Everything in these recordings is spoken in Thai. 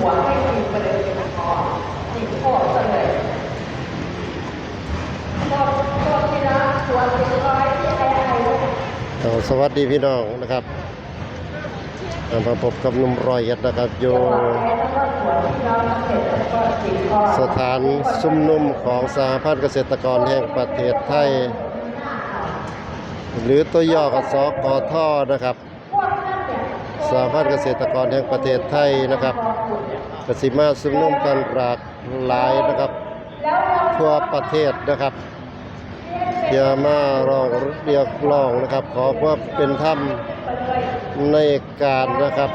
หัวให้กินไปเลยพอจิบโคตรเลยก็ก็ที่นะหัวติดร้อยที่ไอ้ไอ้เลยเอสวัสดีพี่น้องนะครับมาพบกับนุ่มรอยเอ็ดนะครับอยู่สถานชุมนุมของสหพันธ์เกษตรกรแห่งประเทศไทย หรือตัวย่อกับสกทนะครับ สหพันธ์เกษตรกรแห่งประเทศไทยนะครับกสิมาชุมนุมกันหลากหลายนะครับ ทั่วประเทศนะครับเพื่อมาร้องเรียกร้องนะครับ ขอความเป็นธรรมในการนะครับ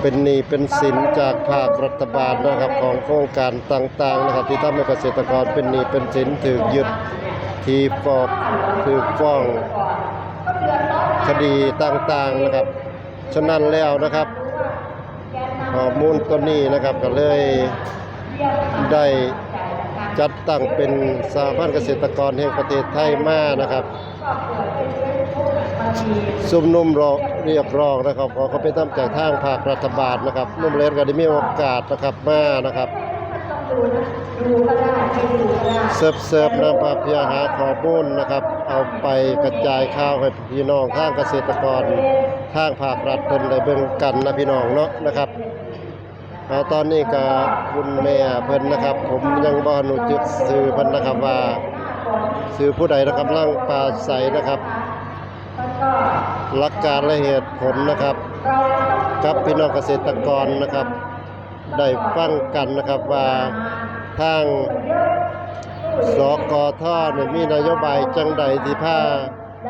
เป็นหนี้เป็นสินจากภาครัฐบาลนะครับของโครงการต่างๆนะครับ ที่ทำให้เกษตรกรเป็นหนี้เป็นสินถูกยึดที่ฟอกถูกฟ้อง คดีต่างๆนะครับ ฉะนั้นแล้วนะครับข้อมูลตัวนี้นะครับก็เลยได้จัดตั้งเป็นสหพันธ์เกษตรกรแห่งประเทศไทยมานะครับซุมนุ่มรอเรียกร้องนะครับขอเขาไปทำจากทางภาครัฐบาลนะครับนุ่มเล็กก็ได้มีโอกาสนะครับมานะครับ ดูนะดูก็ได้ไม่ดูก็ได้เสิร์ฟเสิร์ฟนะครับเพื่อหาขอมูลนะครับ เอาไปกระจายข่าวให้พี่น้องทางเกษตรกรทางภาครัฐเพิ่นได้เบิ่งกันนะพี่น้องเนาะนะครับเอาตอนนี้ก็คุณแม่เพิ่นนะครับ ผมยังบ่รู้จักชื่อเพิ่นนะครับว่าชื่อผู้ใดนะครับร่างปราใสนะครับหลักการและเหตุผลนะครับเราต้องกับพี่น้องเกษตรกรนะครับ ได้ฟังกันนะครับว่าทางสกทเนี่ยมีนโยบายจังใดที่พา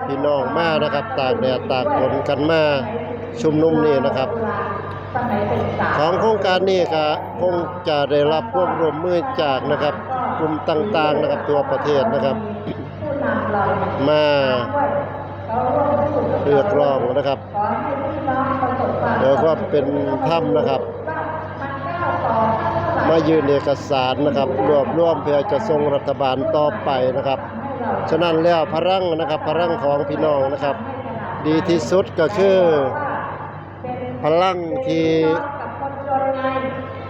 พี่น้องมานะครับตากแดดตากฝนกันมาชุมนุมนี่นะครับ ของโครงการนี้ก็คงจะได้รับความร่วมมือจากนะครับกลุ่มต่างๆนะครับตัวประเทศนะครับ มาเรียกร้องนะครับขอให้พี่น้องประสบความเดี๋ยวก็เป็นธรรมนะครับ มายืนเอกสารนะครับรวบรวมเพื่อจะส่งรัฐบาลต่อไปนะครับ ฉะนั้นแล้วพลังนะครับพลังของพี่น้องนะครับ ดีที่สุดก็คือ พลังที่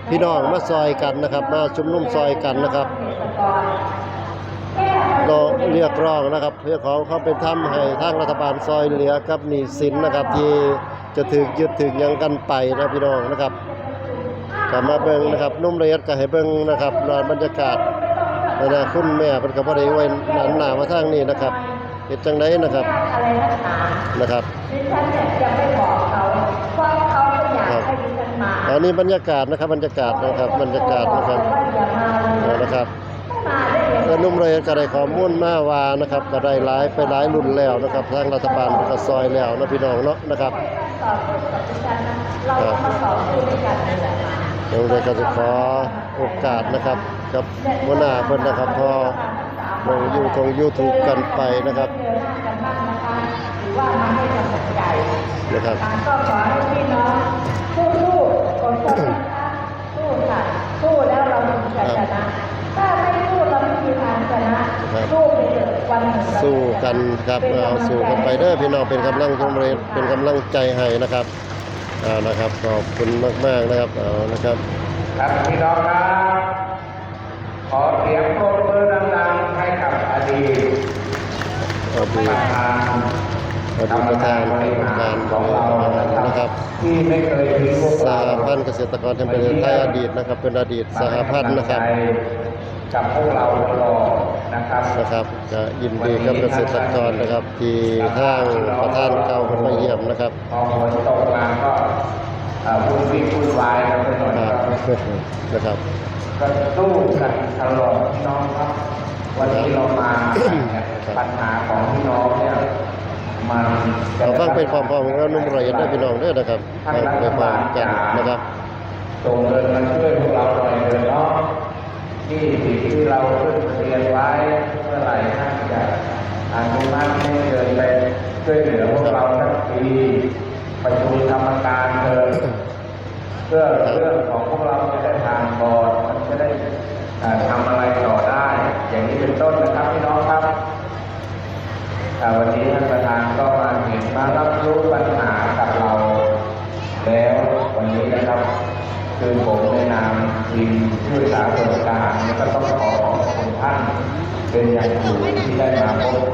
พี่น้องมาซอยกันนะครับ มาชุมนุมซอยกันนะครับก้เราเรียกร้องนะครับเพื่อขอเขาเป็นธรรมให้ทางรัฐบาลซอยเหลือกับหนี้สินนะครับ ที่จะถึกยึดถึกหยังกันไปนะพี่น้องนะครับ กลับมาเบิ่งนะครับนุ่มละเอียดก็ให้เบิ่งนะครับรานบรรยากาศนะนะคุณแม่เพิ่นก็บ่ได้ไว้หนานหนามาทางนี้นะครับเฮ็ดจังไดนะครับอะไรนักหนานะครับดิฉันเนี่ยจะไม่บอกเขาเพราะเขาไม่อยากให้ดิฉันมาอันนี้บรรยากาศนะครับบรรยากาศนะครับบรรยากาศนะครับนะครับไม่มาได้ยังไงแล้วนุ่มเลยก็ได้ข้อมูลมาว่านะครับก็ได้หลายไปหลายรุ่นแล้วนะครับทางรัฐบาลก็ซอยแล้วนะพี่น้องเนาะนะครับเรามาต่อสู้ด้วยกันนี่แห ละเดี๋ยวเลยก็จะขอโอกาสนะครับกับหัวหน้าเพิ่นนะครับพอลงยูทงยูทูบกันไปนะครับเจอหน้ากันบ้างนะคะหรือว่ามาให้กำลังใจนะครับก็ขอให้พี่น้องสู้ๆอดทนนะคะสู้ค่ะสู้แล้วเราถึงจะชนะถ้าไม่สู้เราไม่มีทางชนะครับสู้ไปเถอะวันหนึ่งเราสู้กันครับเอาสู้กันไปเด้อพี่น้องเป็นกำลังใจเป็นกำลังใจให้นะครับ เอานะครับขอบคุณมาก ๆนะครับเอานะครับครับพี่น้องครับ ขอเสียงปรบมือดังๆให้กับอดีตเอาดีประธานอดีตประธานกรรมการบริหารนะครับที่ไม่เคยทิ้งพวกสเราหพันธ์เกษตรกรแห่งประเทศไทยอดีตนะครับ เป็นอดีตสหพันธ์นะครับกับพวกเราตลอดนะครับนะครับก็ยินดีกับเกษตรกรนะครับ ที่ทางประธานเก่าคนมาเยี่ยมนะครับพอฝนตกมาก็ เอ่อวุ่นวี่วุ่นวายกันไปหน่อยคครัรับบนะครับก็สู้กันตลอดพี่น้องครับ วันนี้เรามาเนี่ยปัญหาของพี่น้องเนี่ยมันเราฟังเป็นความพร้อมของนุ่มรอยเอ็ดได้พี่น้องเด้อนะครับฟังไปพร้อมกันนะครับส่งเงินมา ทำอะไรต่อได้ อย่างนี้เป็นต้นนะครับพี่น้องครับวันนี้ท่านประธานก็มาเห็นมารับรู้ปัญหากับเรา แล้ววันนี้นะครับ คือผมในนามทีมช่วยสาธารณการก็ต้องขอขอบคุณท่านเป็นอย่างสูงที่ได้มาพบ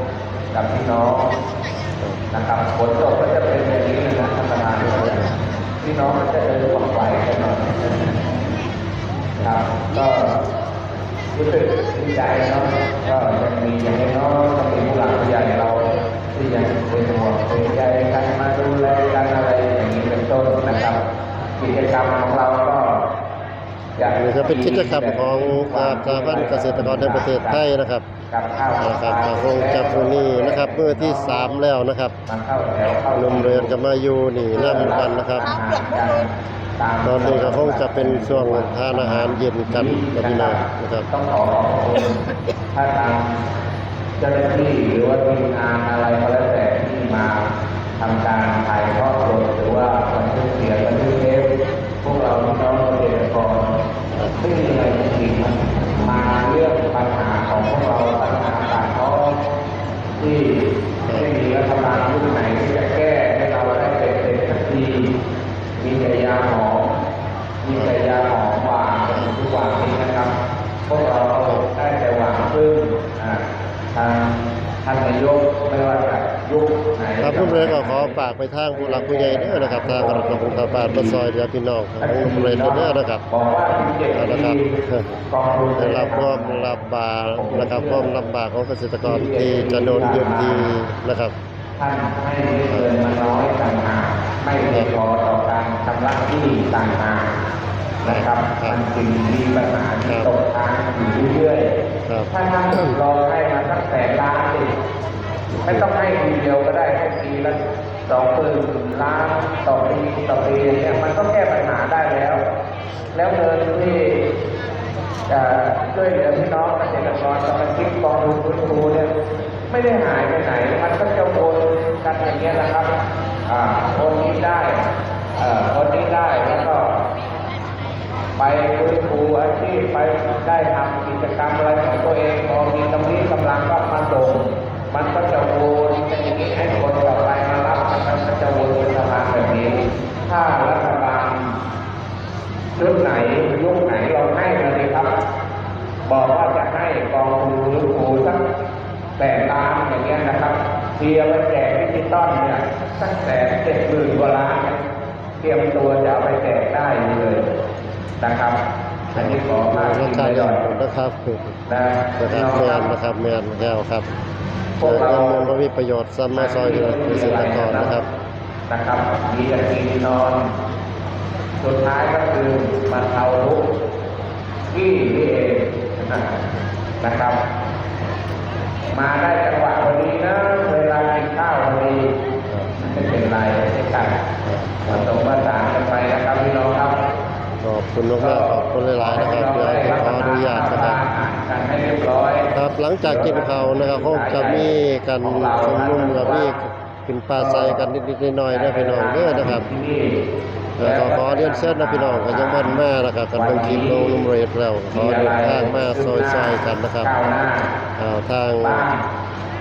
กับพี่น้องนะครับผลตกก็จะเป็นอย่างนี้นะท่านประธานพี่น้องก็จะเดินออไปกันหน่อยครับก็ รู้สึกดีใจเนาะก็ยังมีอย่างน้อยก็มีผู้หลักผู้ใหญ่เรา ที่ยังเป็นห่วงเป็นใยกันมาดูแลกันอะไรอย่างนี้เป็นต้นนะครับกิจกรรมของเราก็ อยากนี่ก็เป็นกิจกรรมของอาสาพันเกษตรกรในประเทศไทยนะครับกับข้าวนะครับก็คงจะฟูนี่นะครับเมื่อที่สามแล้วนะครับมาเข้าแถวเข้าลมเรือนก็มาอยู่นี่นั่งกันนะครับ ตอนนี้ก็คงจะเป็นช่วงทานอาหารเย็นกันนะพี่น้องนะครับต้องขอขอบคุณถ้าทางเจ้าหน้าที่หรือว่าทีมงานอะไรก็แล้วแต่ที่มาทำการถ่ายทอดสด นครับผมเลยก็ขอฝากไปทางผู้หลักผู้ใหญ่เด้อนะครับทางกระทรวงการต่างประเทศซอยเรือพี่น้องของผมเลยเด้อนะครับบอกว่า17เอาละคปีรับกองทุนได้รับความลำบากนะครับความลำบากของเกษตรกรที่จะโดนยึดทีนะครับท่านให้เงินมาน้อยต่างหากไม่เพียงพอต่อการชำระหนี้ต่างหากนะครับครับมันจึงมีปัญหาที่ตกค้างอยู่เรื่อยๆครับถ้าท่านรอให้มาสักแสนล้านสิ ไม่ต้องให้ทีเดียวก็ได้ให้ปีละสองหมื่นล้านต่อปีต่อปีเนี่ยมันก็แก้ปัญหาได้แล้ว แล้วเงินที่ช่วยเหลือพี่น้องเกษตรกรสมาชิกกองทุนฟื้นฟูเนี่ยไม่ได้หายไปไหน มันก็จะวนกันอย่างเงี้ยนะครับอ่าคนนี้ได้อ่อคนนี้ได้แล้วก็ ไปฟื้นฟูอาชีพไปได้ทำกิจกรรมอะไรของตัวเองพอมีกำลังกำลังก็มาส่ง มันก็จะวนเป็นอย่างนี้ให้คนต่อไปมารับมันก็จะวนเป็นสะพานแบบนี้ ถ้ารัฐบาลชุดไหนยุคไหนเราให้มาเลยครับ บอกว่าจะให้กองทุนฟื้นฟูสักแสนล้านอย่างเงี้ยนะครับเทียบไปแจกดิจิตอลเนี่ยสักแสนเจ็ดหมื่นกว่าล้านเนี่ยเตรียมตัวจะเอาไปแจกได้เลยนะครับอันนี้ขอมากรที่สชาติหย่อนนะครับนะนะครับแมนนะครับแมนแก้วครับ แต่เงินมันบ่มีประโยชน์ซ้ำมาซอยเรือเกษตรกรนะครับนะครับมีแต่กินนอน สุดท้ายก็คือบรรเทาทุกข์ที่นี่เองนะครับ มาได้จังหวะพอดีนะเวลากินข้าวพอดีไม่เป็นไรไม่กันผสมผสาน คุณมากๆขอบคุณหลายๆนะครับเดี๋ยวขออนุญาตนะครับครับหลังจากกินข้าวนะครับคงจะมีกันชุมนุมกับมีขึ้นปลาใสกันนิดๆหน่อยๆนะพี่น้องเด้อนะครับที่นี่เอ่อขอขอเรียนเชิญนะพี่น้องก็ยังมันมานะครับกันเบิ่งคลิปโลนุมเรทแล้วขอเดินทางมาซอยๆกันนะครับก้าวหน้าอ่าทางบ้าน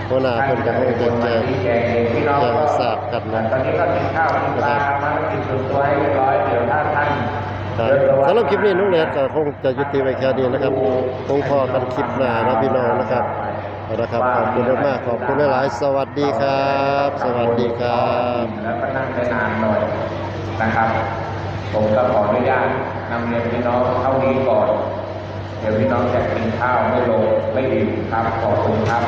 หัวหน้าเพิ่นก็คงจะแจ้งแจกเองพี่น้องจ้งทราบกันนะตอนนี้ก็กินข้าวกินปลามากินส่วนตัวให้เรียบร้อยเดี๋ยวถ้าท่าน ครับสำหรับคลิปนี้นุ้งเรทก็คงจะยุติไว้แค่นี้นะครับคงพอกันคลิปหน้านะพี่น้องนะครับเอาละครับขอบคุณมากขอบคุณหลายๆสวัสดีครับ สวัสดีครับแล้วก็นั่งได้นานหน่อยนะครับ ผมก็ขออนุญาตนำเรียนพี่น้องเท่านี้ก่อน เดี๋ยวพี่น้องจะกินข้าวไม่ลงไม่อิ่มครับขอบคุณครับ